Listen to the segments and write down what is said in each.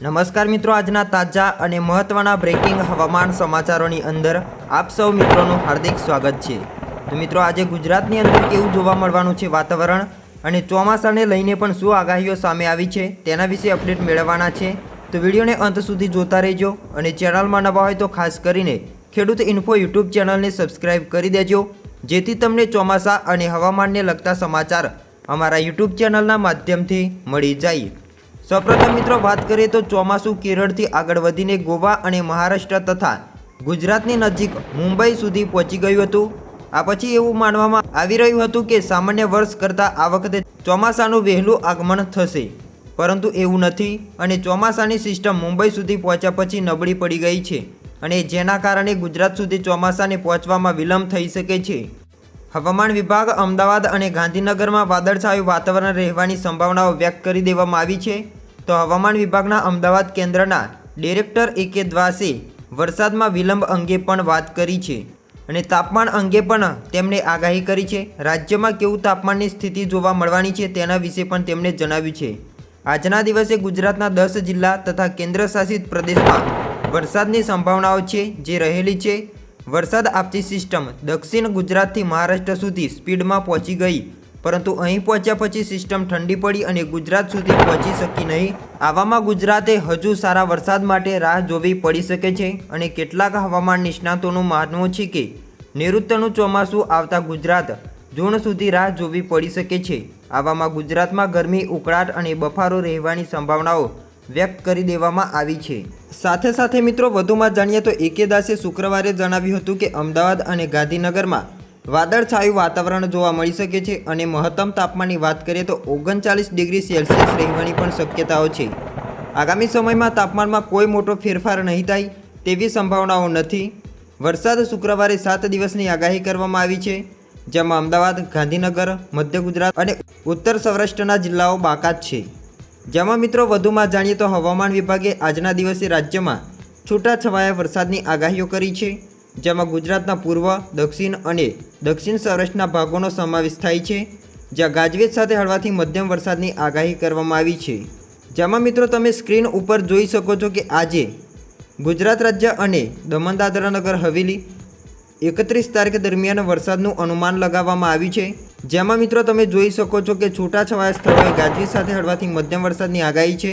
નમસ્કાર મિત્રો, આજના તાજા અને મહત્ત્વના બ્રેકિંગ હવામાન સમાચારોની અંદર આપ સૌ મિત્રોનું હાર્દિક સ્વાગત છે. તો મિત્રો, આજે ગુજરાતની અંદર કેવું જોવા મળવાનું છે વાતાવરણ અને ચોમાસાને લઈને પણ શું આગાહીઓ સામે આવી છે તેના વિશે અપડેટ મેળવવાના છે. તો વિડીયોને અંત સુધી જોતા રહેજો અને ચેનલમાં નવા હોય તો ખાસ કરીને ખેડૂત ઇન્ફો યુટ્યુબ ચેનલને સબસ્ક્રાઇબ કરી દેજો, જેથી તમને ચોમાસા અને હવામાનને લગતા સમાચાર અમારા યુટ્યુબ ચેનલના માધ્યમથી મળી જાય. સૌપ્રથમ મિત્રો વાત કરીએ તો ચોમાસું કેરળથી આગળ વધીને ગોવા અને મહારાષ્ટ્ર તથા ગુજરાતની નજીક મુંબઈ સુધી પહોંચી ગયું હતું. આ પછી એવું માનવામાં આવી રહ્યું હતું કે સામાન્ય વર્ષ કરતાં આ વખતે ચોમાસાનું વહેલું આગમન થશે. પરંતુ એવું નથી અને ચોમાસાની સિસ્ટમ મુંબઈ સુધી પહોંચ્યા પછી નબળી પડી ગઈ છે અને જેના કારણે ગુજરાત સુધી ચોમાસાને પહોંચવામાં વિલંબ થઈ શકે છે. હવામાન વિભાગ અમદાવાદ અને ગાંધીનગરમાં વાદળછાયું વાતાવરણ રહેવાની સંભાવનાઓ વ્યક્ત કરી દેવામાં આવી છે. તો હવામાન વિભાગના અમદાવાદ કેન્દ્રના ડિરેક્ટર એ કે દ્વાસે વરસાદમાં વિલંબ અંગે પણ વાત કરી છે અને તાપમાન અંગે પણ તેમણે આગાહી કરી છે. રાજ્યમાં કેવું તાપમાનની સ્થિતિ જોવા મળવાની છે તેના વિશે પણ તેમણે જણાવ્યું છે. આજના દિવસે ગુજરાતના દસ જિલ્લા તથા કેન્દ્રશાસિત પ્રદેશમાં વરસાદની સંભાવનાઓ છે જે રહેલી છે. વરસાદ આપતી સિસ્ટમ દક્ષિણ ગુજરાતથી મહારાષ્ટ્ર સુધી સ્પીડમાં પહોંચી ગઈ પરંતુ અહીં પહોંચ્યા પછી સિસ્ટમ ઠંડી પડી અને ગુજરાત સુધી પહોંચી શકી નહીં. આવામાં ગુજરાતે હજુ સારા વરસાદ માટે રાહ જોવી પડી શકે છે અને કેટલાક હવામાન નિષ્ણાતોનું માનવું છે કે નૈઋત્યનું ચોમાસું આવતા ગુજરાત જૂન સુધી રાહ જોવી પડી શકે છે. આવામાં ગુજરાતમાં ગરમી, ઉકળાટ અને બફારો રહેવાની સંભાવનાઓ વ્યક્ત કરી દેવામાં આવી છે. સાથે સાથે મિત્રો, વધુમાં જાણીએ તો એકે દાસે શુક્રવારે જણાવ્યું હતું કે અમદાવાદ અને ગાંધીનગરમાં વાદળછાયું વાતાવરણ જોવા મળી શકે છે અને મહત્તમ તાપમાનની વાત કરીએ તો ઓગણચાલીસ ડિગ્રી સેલ્સિયસ રહેવાની પણ શક્યતાઓ છે. આગામી સમયમાં તાપમાનમાં કોઈ મોટો ફેરફાર નહીં થાય તેવી સંભાવનાઓ નથી. વરસાદ શુક્રવારે સાત દિવસની આગાહી કરવામાં આવી છે, જેમાં અમદાવાદ, ગાંધીનગર, મધ્ય ગુજરાત અને ઉત્તર સૌરાષ્ટ્રના જિલ્લાઓ બાકાત છે. જેમાં મિત્રો વધુમાં જાણીએ તો હવામાન વિભાગે આજના દિવસે રાજ્યમાં છૂટાછવાયા વરસાદની આગાહીઓ કરી છે. જેમાં ગુજરાતના પૂર્વ, દક્ષિણ અને દક્ષિણ સૌરાષ્ટ્રના ભાગોનો સમાવેશ થાય છે, જ્યાં ગાજવીજ સાથે હળવાથી મધ્યમ વરસાદની આગાહી કરવામાં આવી છે. જેમાં મિત્રો તમે સ્ક્રીન ઉપર જોઈ શકો છો કે આજે ગુજરાત રાજ્ય અને દમણ દાદરાનગર હવેલી એકત્રીસ તારીખ દરમિયાન વરસાદનું અનુમાન લગાવવામાં આવ્યું છે. જેમાં મિત્રો તમે જોઈ શકો છો કે છૂટાછવાયા સ્થળોએ ગાજવીજ સાથે હળવાથી મધ્યમ વરસાદની આગાહી છે.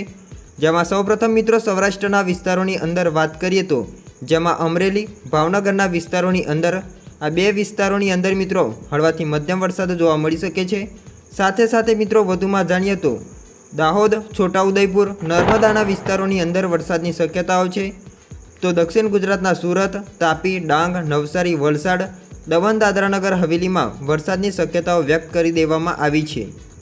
જેમાં સૌપ્રથમ મિત્રો સૌરાષ્ટ્રના વિસ્તારોની અંદર વાત કરીએ તો જેમાં અમરેલી, ભાવનગરના વિસ્તારોની અંદર, આ બે વિસ્તારોની અંદર મિત્રો, હળવાથી મધ્યમ વરસાદ જોવા મળી શકે છે. સાથે સાથે મિત્રો, વધુમાં જાણીએ તો, દાહોદ, છોટાઉદેપુર, નર્મદાના વિસ્તારોની અંદર વરસાદની શક્યતાઓ છે. તો દક્ષિણ ગુજરાતના સુરત, તાપી, ડાંગ, નવસારી, વલસાડ, દમણ, દાદરાનગર, હવેલીમાં વરસાદની શક્યતાઓ વ્યક્ત કરી દેવામાં આવી છે.